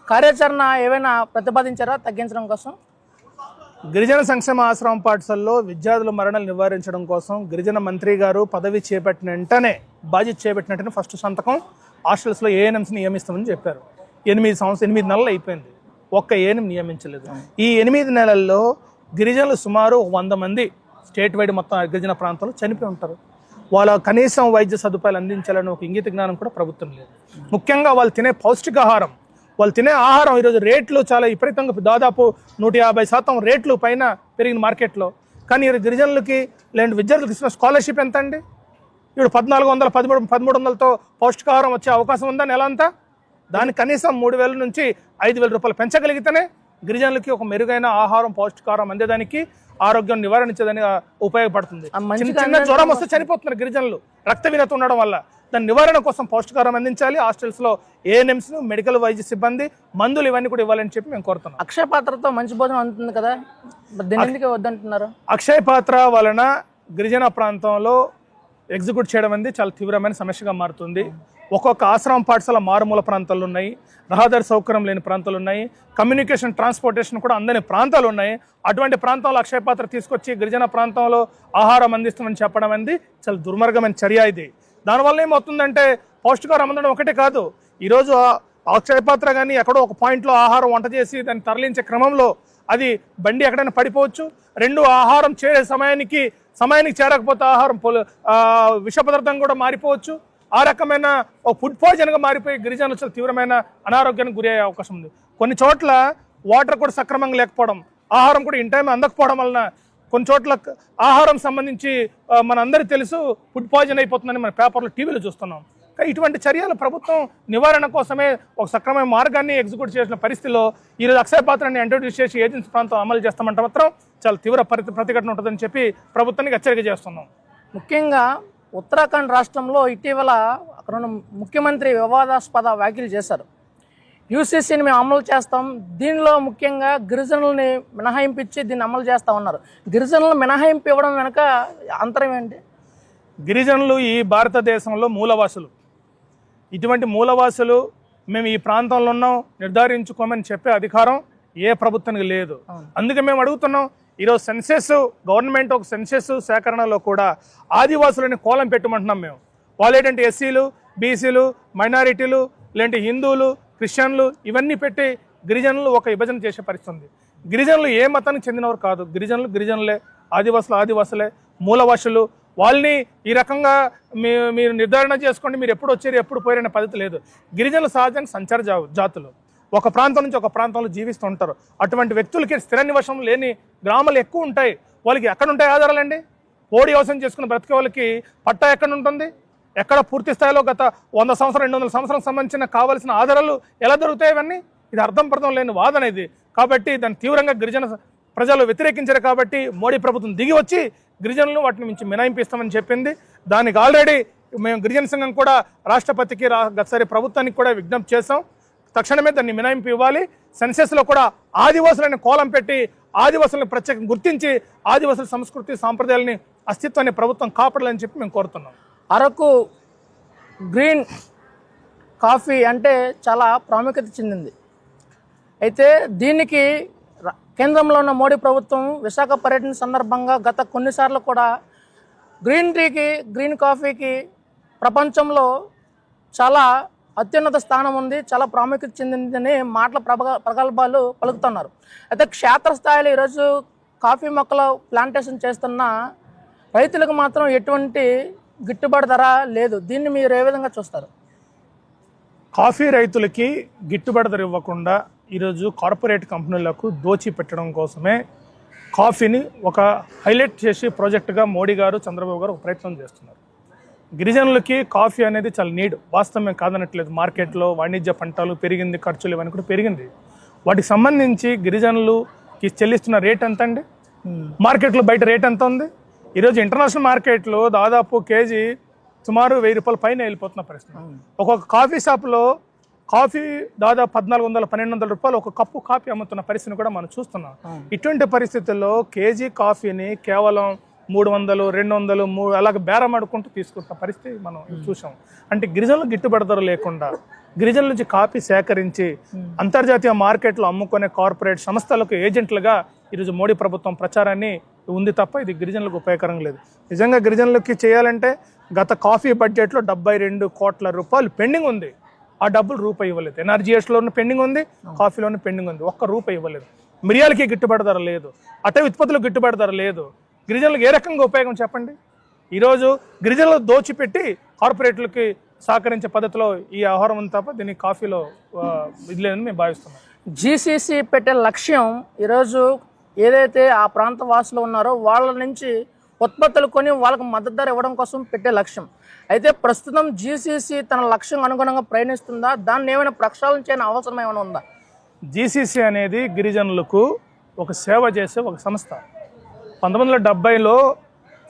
కార్యాచరణ ఏమైనా ప్రతిపాదించారా? తగ్గించడం కోసం?
గిరిజన సంక్షేమ ఆశ్రమం పాఠశాలలో విద్యార్థుల మరణాలు నివారించడం కోసం గిరిజన మంత్రి గారు పదవి చేపట్టిన వెంటనే బాధ్యత చేపట్టిన వెంటనే ఫస్ట్ సంతకం హాస్టల్స్లో ఏఎన్ఎంస్ నియమిస్తామని చెప్పారు. ఎనిమిది సంవత్సరం ఎనిమిది నెలలు అయిపోయింది. ఒక్క ఏఎన్ఎం నియమించలేదు. ఈ ఎనిమిది నెలల్లో గిరిజనులు సుమారు వంద మంది స్టేట్ వైడ్ మొత్తం గిరిజన ప్రాంతంలో చనిపోయి ఉంటారు. వాళ్ళ కనీసం వైద్య సదుపాయాలు అందించాలని ఒక ఇంగిత జ్ఞానం కూడా ప్రభుత్వం లేదు. ముఖ్యంగా వాళ్ళు తినే పౌష్టికాహారం వాళ్ళు తినే ఆహారం ఈరోజు రేట్లు చాలా విపరీతంగా దాదాపు నూట యాభై శాతం రేట్లు పైన పెరిగిన మార్కెట్లో. కానీ ఈరోజు గిరిజనులకి లేదంటే విద్యార్థులకు ఇస్తున్న స్కాలర్షిప్ ఎంత అండి ఇప్పుడు పద్నాలుగు వందల పదమూడు పదమూడు వందలతో పౌష్టికాహారం వచ్చే అవకాశం ఉందా నెల అంతా? దానికి కనీసం మూడు వేల నుంచి ఐదు వేల రూపాయలు పెంచగలిగితేనే గిరిజనులకి ఒక మెరుగైన ఆహారం పౌష్టికాహారం అందేదానికి ఆరోగ్యం నివారించేదానికి ఉపయోగపడుతుంది. చిన్న చిన్న జ్వరం వస్తే చనిపోతున్నారు గిరిజనులు. రక్త వినత ఉండడం వల్ల. దాని నివారణ కోసం పౌష్టికాహారం అందించాలి. హాస్టల్స్లో ఏఎన్ఎంస్ మెడికల్ వైద్య సిబ్బంది మందులు ఇవన్నీ కూడా ఇవ్వాలని చెప్పి మేము కోరుతున్నాం.
అక్షయ పాత్రతో మంచి భోజనం అందుతుంది కదా? మరి దీని ఎందుకు వద్దంటున్నారు?
అక్షయ్ పాత్ర వలన గిరిజన ప్రాంతంలో ఎగ్జిక్యూట్ చేయడం అనేది చాలా తీవ్రమైన సమస్యగా మారుతుంది. ఒక్కొక్క ఆశ్రమం పాఠశాల మారుమూల ప్రాంతాలు ఉన్నాయి. రహదారి సౌకర్యం లేని ప్రాంతాలు ఉన్నాయి. కమ్యూనికేషన్ ట్రాన్స్పోర్టేషన్ కూడా అందని ప్రాంతాలు ఉన్నాయి. అటువంటి ప్రాంతంలో అక్షయ పాత్ర తీసుకొచ్చి గిరిజన ప్రాంతంలో ఆహారం అందిస్తామని చెప్పడం అనేది చాలా దుర్మార్గమైన చర్య ఇది. దానివల్ల ఏమవుతుందంటే పౌష్టికారం అందడం ఒకటే కాదు ఈరోజు అక్షయపాత్ర అక్షయ పాత్ర కానీ ఎక్కడో ఒక పాయింట్లో ఆహారం వంట చేసి దాన్ని తరలించే క్రమంలో అది బండి ఎక్కడైనా పడిపోవచ్చు. రెండు ఆహారం చేరే సమయానికి సమయానికి చేరకపోతే ఆహారం పొలు విష పదార్థం కూడా మారిపోవచ్చు. ఆ రకమైన ఫుడ్ పాయిజన్గా మారిపోయి గిరిజనులు చాలా తీవ్రమైన అనారోగ్యానికి గురి అవకాశం ఉంది. కొన్ని చోట్ల వాటర్ కూడా సక్రమంగా లేకపోవడం ఆహారం కూడా ఇన్ టైం అందకపోవడం వలన కొన్ని చోట్ల ఆహారం సంబంధించి మనందరికీ తెలుసు ఫుడ్ పాయిజన్ అయిపోతుందని మన పేపర్లో టీవీలో చూస్తున్నాం. కానీ ఇటువంటి చర్యలు ప్రభుత్వం నివారణ కోసమే ఒక సక్రమైన మార్గాన్ని ఎగ్జిక్యూట్ చేసిన పరిస్థితిలో ఈరోజు అక్షయ పాత్రని ఇంట్రడ్యూస్ చేసి ఏజెన్సీ ప్రాంతం అమలు చేస్తామంటే మాత్రం చాలా తీవ్ర ప్రతి ప్రతిఘటన ఉంటుందని చెప్పి ప్రభుత్వానికి హెచ్చరిక చేస్తున్నాం.
ముఖ్యంగా ఉత్తరాఖండ్ రాష్ట్రంలో ఇటీవల అక్కడ ముఖ్యమంత్రి వివాదాస్పద వ్యాఖ్యలు చేశారు. యూసీసీని మేము అమలు చేస్తాం. దీనిలో ముఖ్యంగా గిరిజనుల్ని మినహాయింపించి దీన్ని అమలు చేస్తా ఉన్నారు. గిరిజనులు మినహాయింపు ఇవ్వడం వెనక అంతరం ఏంటి?
గిరిజనులు ఈ భారతదేశంలో మూలవాసులు. ఇటువంటి మూలవాసులు మేము ఈ ప్రాంతంలో ఉన్నాం నిర్ధారించుకోమని చెప్పే అధికారం ఏ ప్రభుత్వానికి లేదు. అందుకే మేము అడుగుతున్నాం ఈరోజు సెన్సెస్ గవర్నమెంట్ ఒక సెన్సెస్ సేకరణలో కూడా ఆదివాసులని కోలం పెట్టమంటున్నాం మేము. వాళ్ళు ఏంటంటే ఎస్సీలు బీసీలు మైనారిటీలు లేదంటే హిందువులు క్రిస్టియన్లు ఇవన్నీ పెట్టి గిరిజనులు ఒక విభజన చేసే పరిస్థితి ఉంది గిరిజనులు ఏ మతానికి చెందినవారు కాదు. గిరిజనులు గిరిజనులే ఆదివాసులు ఆదివాసులే మూలవాసులు. వాళ్ళని ఈ రకంగా మీ మీరు నిర్ధారణ చేసుకోండి మీరు ఎప్పుడు వచ్చారు ఎప్పుడు పోయారనే పద్ధతి లేదు. గిరిజనులు సహజంగా సంచార జా- జాతులు. ఒక ప్రాంతం నుంచి ఒక ప్రాంతంలో జీవిస్తూ ఉంటారు. అటువంటి వ్యక్తులకి స్థిర నివాసం లేని గ్రామాలు ఎక్కువ ఉంటాయి. వాళ్ళకి ఎక్కడ ఉంటాయి ఆధారాలండి? పోడి వ్యవసాయం చేసుకుని బ్రతికే వాళ్ళకి పట్టా ఎక్కడ ఉంటుంది? ఎక్కడ పూర్తి స్థాయిలో గత వంద సంవత్సరం రెండు వందల సంవత్సరం సంబంధించిన కావాల్సిన ఆధారాలు ఎలా దొరుకుతాయి ఇవన్నీ? ఇది అర్థం పర్థం లేని వాదన ఇది. కాబట్టి దాన్ని తీవ్రంగా గిరిజన ప్రజలు వ్యతిరేకించారు కాబట్టి మోడీ ప్రభుత్వం దిగి వచ్చి గిరిజనులు వాటిని మించి మినాయింపిస్తామని చెప్పింది. దానికి ఆల్రెడీ మేము గిరిజన సంఘం కూడా రాష్ట్రపతికి రా గతసారి ప్రభుత్వానికి కూడా విజ్ఞప్తి చేసాం తక్షణమే దాన్ని మినాయింపు ఇవ్వాలి. సెన్సెస్లో కూడా ఆదివాసులని కోలం పెట్టి ఆదివాసులను ప్రత్యేకంగా గుర్తించి ఆదివాసుల సంస్కృతి సాంప్రదాయాలని అస్తిత్వాన్ని ప్రభుత్వం కాపాడాలని చెప్పి మేము కోరుతున్నాం.
అరకు గ్రీన్ కాఫీ అంటే చాలా ప్రాముఖ్యత చెందింది. అయితే దీనికి ర- కేంద్రంలో ఉన్న మోడీ ప్రభుత్వం విశాఖ పర్యటన సందర్భంగా గత కొన్నిసార్లు కూడా గ్రీన్ టీకి గ్రీన్ కాఫీకి ప్రపంచంలో చాలా అత్యున్నత స్థానం ఉంది చాలా ప్రాముఖ్యత చెందిందని మాటల ప్రభ ప్రగల్భాలు పలుకుతున్నారు. అయితే క్షేత్రస్థాయిలో ఈరోజు కాఫీ మొక్కల ప్లాంటేషన్ చేస్తున్న రైతులకు మాత్రం ఎటువంటి గిట్టుబాటు ధర లేదు. దీన్ని మీరు ఏ విధంగా చూస్తారు?
కాఫీ రైతులకి గిట్టుబాటు ధర ఇవ్వకుండా ఈరోజు కార్పొరేట్ కంపెనీలకు దోచి పెట్టడం కోసమే కాఫీని ఒక హైలైట్ చేసి ప్రాజెక్టుగా మోడీ గారు చంద్రబాబు గారు ఒక ప్రయత్నం చేస్తున్నారు. గిరిజనులకి కాఫీ అనేది చాలా నీడ్. వాస్తవమే కాదనట్లేదు. మార్కెట్లో వాణిజ్య పంటలు పెరిగింది ఖర్చులు ఇవన్నీ కూడా పెరిగింది. వాటికి సంబంధించి గిరిజనులుకి చెల్లిస్తున్న రేట్ ఎంత అండి మార్కెట్లో బయట రేట్ ఎంత ఉంది? ఈరోజు ఇంటర్నేషనల్ మార్కెట్లో దాదాపు కేజీ సుమారు వెయ్యి రూపాయల పైన వెళ్ళిపోతున్న పరిస్థితి. ఒక్కొక్క కాఫీ షాప్లో కాఫీ దాదాపు పద్నాలుగు వందల పన్నెండు వందల రూపాయలు ఒక కప్పు కాఫీ అమ్ముతున్న పరిస్థితిని కూడా మనం చూస్తున్నాం. ఇటువంటి పరిస్థితుల్లో కేజీ కాఫీని కేవలం మూడు వందలు రెండు వందలు మూడు అలాగ బేరం ఆడుకుంటూ తీసుకుంటున్న పరిస్థితి మనం చూసాం అంటే గిరిజనులు గిట్టుబడతారు లేకుండా గిరిజనుల నుంచి కాఫీ సేకరించి అంతర్జాతీయ మార్కెట్లో అమ్ముకునే కార్పొరేట్ సంస్థలకు ఏజెంట్లుగా ఈరోజు మోడీ ప్రభుత్వం ప్రచారాన్ని ఉంది తప్ప ఇది గిరిజనులకు ఉపయోగకరం లేదు. నిజంగా గిరిజనులకి చేయాలంటే గత కాఫీ బడ్జెట్లో డెబ్బై రెండు కోట్ల రూపాయలు పెండింగ్ ఉంది. ఆ డబ్బులు రూపాయి ఇవ్వలేదు. ఎన్ఆర్జీఎస్లోనూ పెండింగ్ ఉంది కాఫీలోనూ పెండింగ్ ఉంది. ఒక్క రూపాయి ఇవ్వలేదు. మిరియాలకి గిట్టుబాటు ధర లేదు. అటవీ ఉత్పత్తులకు గిట్టుబాటు ధర లేదు. గిరిజనులకు ఏ రకంగా ఉపయోగం చెప్పండి? ఈరోజు గిరిజనులు దోచిపెట్టి కార్పొరేట్లకి సహకరించే పద్ధతిలో ఈ ఆహారం ఉంది తప్ప దీన్ని కాఫీలో ఇది లేదని మేము భావిస్తున్నాం.
జీసీసీ పెట్టే లక్ష్యం ఈరోజు ఏదైతే ఆ ప్రాంత వాసులు ఉన్నారో వాళ్ళ నుంచి ఉత్పత్తులు కొని వాళ్ళకి మద్దతు ధర ఇవ్వడం కోసం పెట్టే లక్ష్యం. అయితే ప్రస్తుతం జీసీసీ తన లక్ష్యం అనుగుణంగా ప్రయాణిస్తుందా? దాన్ని ఏమైనా ప్రక్షాళన చేయని అవసరం ఏమైనా ఉందా?
జీసీసీ అనేది గిరిజనులకు ఒక సేవ చేసే ఒక సంస్థ. పంతొమ్మిది వందల డెబ్బైలో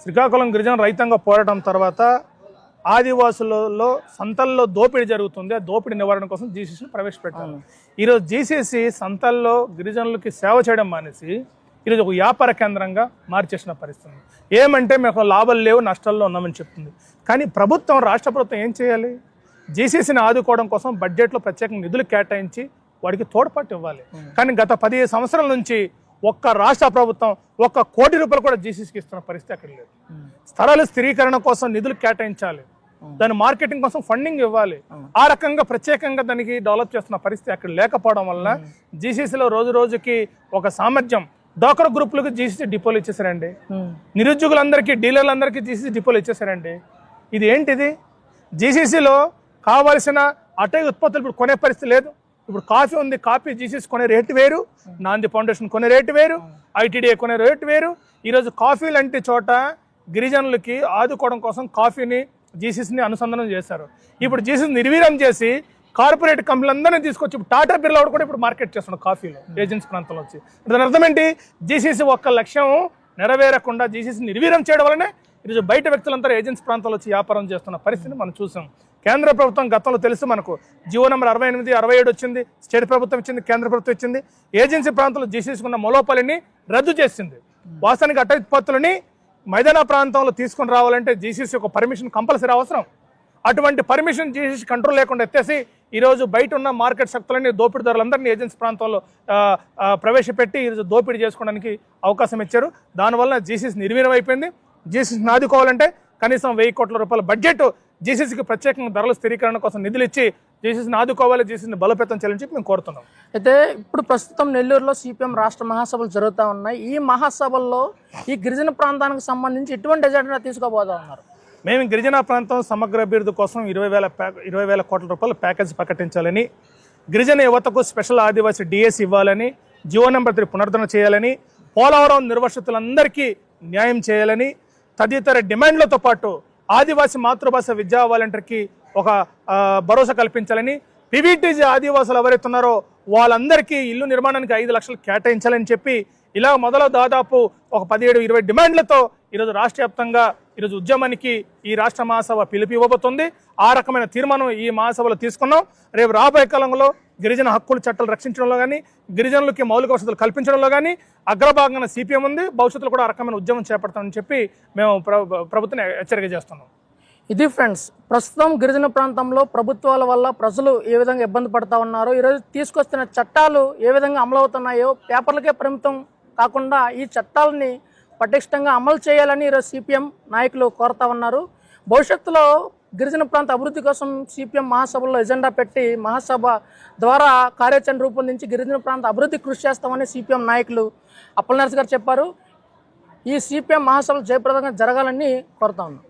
శ్రీకాకుళం గిరిజన రైతాంగ పోరాటం తర్వాత ఆదివాసులలో సంతల్లో దోపిడీ జరుగుతుంది. ఆ దోపిడీ నివారణ కోసం జీసీసీని ప్రవేశపెట్టారు. ఈరోజు జీసీసీ సంతల్లో గిరిజనులకి సేవ చేయడం మానేసి ఈరోజు ఒక వ్యాపార కేంద్రంగా మార్చేసిన పరిస్థితి. ఏమంటే మేము లాభాలు లేవు నష్టాల్లో ఉన్నామని చెప్తుంది. కానీ ప్రభుత్వం రాష్ట్ర ప్రభుత్వం ఏం చేయాలి? జీసీసీని ఆదుకోవడం కోసం బడ్జెట్లో ప్రత్యేక నిధులు కేటాయించి వాడికి తోడ్పాటు ఇవ్వాలి. కానీ గత పదిహేను సంవత్సరాల నుంచి ఒక్క రాష్ట్ర ప్రభుత్వం ఒక్క కోటి రూపాయలు కూడా జీసీసీకి ఇస్తున్న పరిస్థితి అక్కడ లేదు. స్థలాల స్థిరీకరణ కోసం నిధులు కేటాయించాలి. దాని మార్కెటింగ్ కోసం ఫండింగ్ ఇవ్వాలి. ఆ రకంగా ప్రత్యేకంగా దానికి డెవలప్ చేస్తున్న పరిస్థితి అక్కడ లేకపోవడం వల్ల జీసీసీలో రోజు రోజుకి ఒక సామర్థ్యం. డోకర్ గ్రూపులకు జీసీసీ డిపోలు ఇచ్చేసారండి నిరుద్యోగులందరికీ డీలర్లందరికీ జీసీసీ డిపోలు ఇచ్చేసారండి ఇది ఏంటిది? జీసీసీలో కావాల్సిన అటై ఉత్పత్తులు ఇప్పుడు కొనే పరిస్థితి లేదు. ఇప్పుడు కాఫీ ఉంది కాఫీ జీసీసీ కొనే రేటు వేరు నాంది ఫౌండేషన్ కొనే రేటు వేరు ఐటీడీఏ కొనే రేటు వేరు. ఈరోజు కాఫీ లాంటి చోట గిరిజనులకి ఆదుకోవడం కోసం కాఫీని జీసీసీని అనుసంధానం చేశారు. ఇప్పుడు జీసీస్ నిర్వీర్యం చేసి కార్పొరేట్ కంపెనీలందరినీ తీసుకొచ్చి ఇప్పుడు టాటా బిర్లా కూడా ఇప్పుడు మార్కెట్ చేస్తున్నాడు కాఫీలో ఏజెన్సీ ప్రాంతంలో వచ్చి దాని అర్థం ఏంటి? జీసీసీ ఒక్క లక్ష్యం నెరవేరకుండా జీసీసీ నిర్వీర్యం చేయడం వల్లనే ఈరోజు బయట వ్యక్తులంతా ఏజెన్సీ ప్రాంతాల్లో వచ్చి వ్యాపారం చేస్తున్న పరిస్థితిని మనం చూసాం. కేంద్ర ప్రభుత్వం గతంలో తెలుసు మనకు జియో నెంబర్ అరవై ఎనిమిది అరవై ఏడు వచ్చింది స్టేట్ ప్రభుత్వం ఇచ్చింది కేంద్ర ప్రభుత్వం ఇచ్చింది. ఏజెన్సీ ప్రాంతంలో జీసీసుకున్న మొలోపలిని రద్దు చేసింది. వాస్తవానికి అటవిత్పత్తులని మైదాన ప్రాంతంలో తీసుకొని రావాలంటే జీసీసీ ఒక పర్మిషన్ కంపల్సరీ అవసరం. అటువంటి పర్మిషన్ జీసీసీ కంట్రోల్ లేకుండా ఎత్తేసి ఈరోజు బయట ఉన్న మార్కెట్ శక్తులన్నీ దోపిడీదారులందరినీ ఏజెన్సీ ప్రాంతంలో ప్రవేశపెట్టి ఈరోజు దోపిడీ చేసుకోవడానికి అవకాశం ఇచ్చారు. దానివల్ల జీసీసీ నిర్వీర్యం అయిపోయింది. జీసీసీని ఆదుకోవాలంటే కనీసం వెయ్యి కోట్ల రూపాయల బడ్జెట్ జీసీసీకి ప్రత్యేకంగా ధరల స్థిరీకరణ కోసం నిధులు ఇచ్చి జీసీసీని ఆదుకోవాలి జీసీసీని బలోపేతం చేయాలని చెప్పి మేము కోరుతున్నాం.
అయితే ఇప్పుడు ప్రస్తుతం నెల్లూరులో సిపిఎం రాష్ట్ర మహాసభలు జరుగుతూ ఉన్నాయి. ఈ మహాసభల్లో ఈ గిరిజన ప్రాంతానికి సంబంధించి ఎటువంటి ఎజెండా తీసుకోబోతా ఉన్నారు?
మేము గిరిజన ప్రాంతం సమగ్ర అభివృద్ధి కోసం ఇరవై వేల ఇరవై వేల కోట్ల రూపాయల ప్యాకేజ్ ప్రకటించాలని గిరిజన యువతకు స్పెషల్ ఆదివాసీ డిఎస్ ఇవ్వాలని జియో నెంబర్ త్రీ పునరుద్ధరణ చేయాలని పోలవరం నిర్వసితులందరికీ న్యాయం చేయాలని తదితర డిమాండ్లతో పాటు ఆదివాసీ మాతృభాష విద్యా వాలంటీర్కి ఒక భరోసా కల్పించాలని పివిటీజీ ఆదివాసులు ఎవరైతే ఉన్నారో వాళ్ళందరికీ ఇల్లు నిర్మాణానికి ఐదు లక్షలు కేటాయించాలని చెప్పి ఇలా మొదలు దాదాపు ఒక పదిహేడు ఇరవై డిమాండ్లతో ఈరోజు రాష్ట్ర వ్యాప్తంగా ఈరోజు ఉద్యమానికి ఈ రాష్ట్ర మహాసభ పిలుపు ఇవ్వబోతుంది ఆ రకమైన తీర్మానం ఈ మహాసభలో తీసుకున్నాం. రేపు రాబోయే కాలంలో గిరిజన హక్కుల చట్టాలు రక్షించడంలో కానీ గిరిజనులకి మౌలిక వసతులు కల్పించడంలో కానీ అగ్రభాగంగా సిపిఎం ఉంది. భవిష్యత్తులో కూడా ఆ రకమైన ఉద్యమం చేపడతామని చెప్పి మేము ప్రభుత్వం హెచ్చరిక చేస్తున్నాం.
ఇది ఫ్రెండ్స్ ప్రస్తుతం గిరిజన ప్రాంతంలో ప్రభుత్వాల వల్ల ప్రజలు ఏ విధంగా ఇబ్బంది పడతా ఉన్నారో ఈరోజు తీసుకొస్తున్న చట్టాలు ఏ విధంగా అమలవుతున్నాయో పేపర్లకే పరిమితం కాకుండా ఈ చట్టాలని పటిష్టంగా అమలు చేయాలని ఈరోజు సిపిఎం నాయకులు కోరుతా ఉన్నారు. భవిష్యత్తులో గిరిజన ప్రాంత అభివృద్ధి కోసం సిపిఎం మహాసభలో ఎజెండా పెట్టి మహాసభ ద్వారా కార్యాచరణ రూపొందించి గిరిజన ప్రాంత అభివృద్ధి కృషి చేస్తామని సిపిఎం నాయకులు అప్పలనర్స్ గారు చెప్పారు. ఈ సిపిఎం మహాసభలు జయప్రదంగా జరగాలని కోరుతా ఉన్నాం.